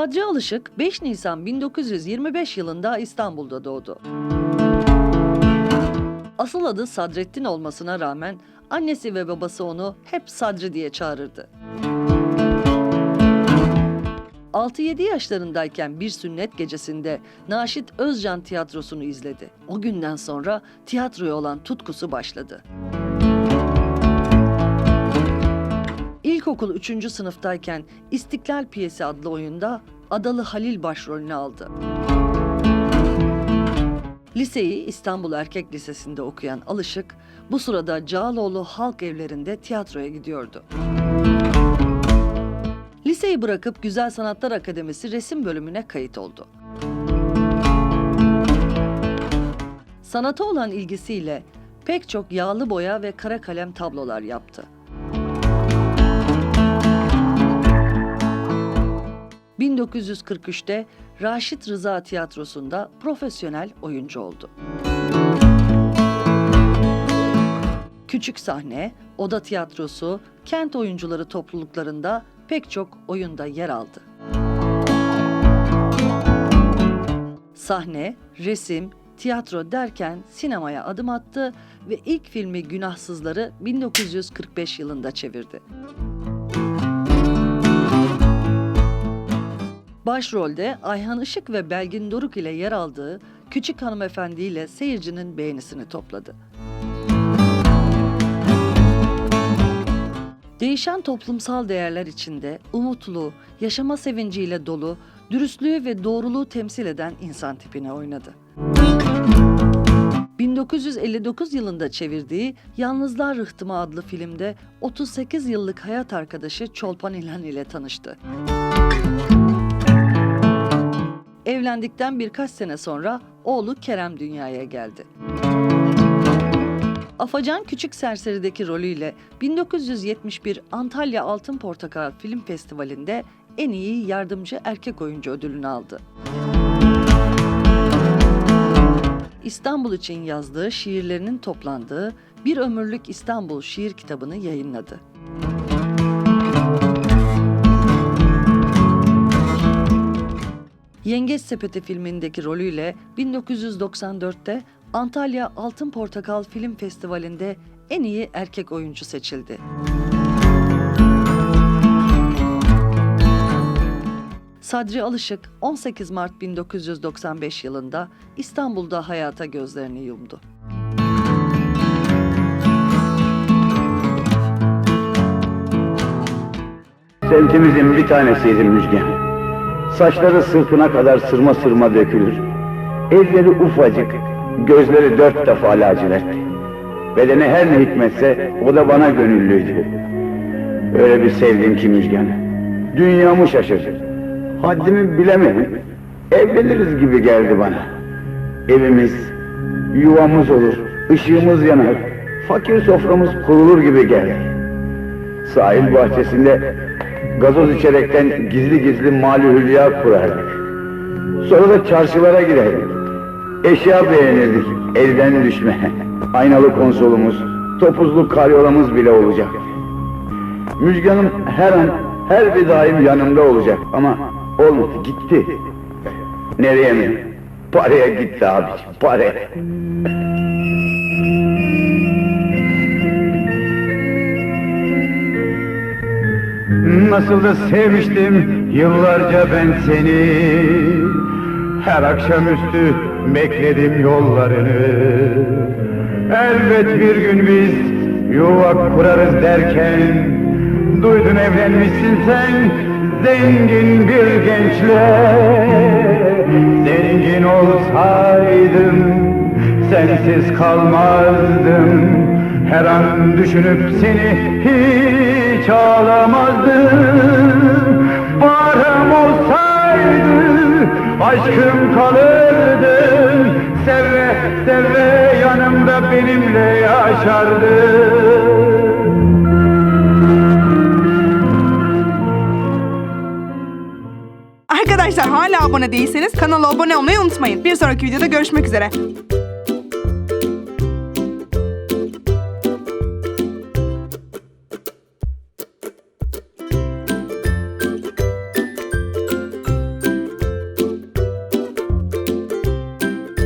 Sadri Alışık 5 Nisan 1925 yılında İstanbul'da doğdu. Asıl adı Sadrettin olmasına rağmen annesi ve babası onu hep Sadri diye çağırırdı. 6-7 yaşlarındayken bir sünnet gecesinde Naşit Özcan tiyatrosunu izledi. O günden sonra tiyatroya olan tutkusu başladı. İlkokul 3. sınıftayken İstiklal Piyesi adlı oyunda Adalı Halil başrolünü aldı. Liseyi İstanbul Erkek Lisesi'nde okuyan Alışık, bu sırada Cağaloğlu Halk Evlerinde tiyatroya gidiyordu. Liseyi bırakıp Güzel Sanatlar Akademisi resim bölümüne kayıt oldu. Sanata olan ilgisiyle pek çok yağlı boya ve kara kalem tablolar yaptı. 1943'te Raşit Rıza Tiyatrosu'nda profesyonel oyuncu oldu. Küçük sahne, oda tiyatrosu, kent oyuncuları topluluklarında pek çok oyunda yer aldı. Sahne, resim, tiyatro derken sinemaya adım attı ve ilk filmi Günahsızları 1945 yılında çevirdi. Başrolde Ayhan Işık ve Belgin Doruk ile yer aldığı Küçük Hanımefendi ile seyircinin beğenisini topladı. Değişen toplumsal değerler içinde umutlu, yaşama sevinciyle dolu, dürüstlüğü ve doğruluğu temsil eden insan tipine oynadı. 1959 yılında çevirdiği Yalnızlar Rıhtımı adlı filmde 38 yıllık hayat arkadaşı Çolpan İlhan ile tanıştı. Evlendikten birkaç sene sonra oğlu Kerem dünyaya geldi. Afacan Küçük Serseri'deki rolüyle 1971 Antalya Altın Portakal Film Festivali'nde en iyi yardımcı erkek oyuncu ödülünü aldı. İstanbul için yazdığı şiirlerinin toplandığı Bir Ömürlük İstanbul şiir kitabını yayınladı. Yengeç Sepeti filmindeki rolüyle 1994'te Antalya Altın Portakal Film Festivali'nde en iyi erkek oyuncu seçildi. Sadri Alışık 18 Mart 1995 yılında İstanbul'da hayata gözlerini yumdu. Semtimizin bir tanesiydi Müjgan. Saçları sırtına kadar sırma sırma dökülür. Elleri ufacık, gözleri dört defa lacivert. Bedeni her ne hikmetse o da bana gönüllüydü. Öyle bir sevdim ki Müjgan. Dünyamı şaşırdı. Haddimi bilemedim. Evleniriz gibi geldi bana. Evimiz, yuvamız olur, ışığımız yanar. Fakir soframız kurulur gibi geldi. Sahil bahçesinde gazoz içerekten gizli gizli mali hülya kurardık. Sonra da çarşılara giderdik. Eşya beğenirdik, elden düşme. Aynalı konsolumuz, topuzlu karyolamız bile olacak. Müjganım her an, her bir daim yanımda olacak ama olmadı, gitti. Nereye mi? Paraya gitti abiciğim, paraya. Nasıl da sevmiştim. Yıllarca ben seni Her akşamüstü bekledim yollarını. Elbet bir gün biz yuva kurarız derken Duydun evlenmişsin sen zengin bir gençle. Zengin olsaydım sensiz kalmazdım Her an düşünüp seni hiç ağlamazdım Varım olsaydı aşkım kalırdı Seve seve yanımda benimle yaşardın Arkadaşlar hala abone değilseniz kanala abone olmayı unutmayın. Bir sonraki videoda görüşmek üzere.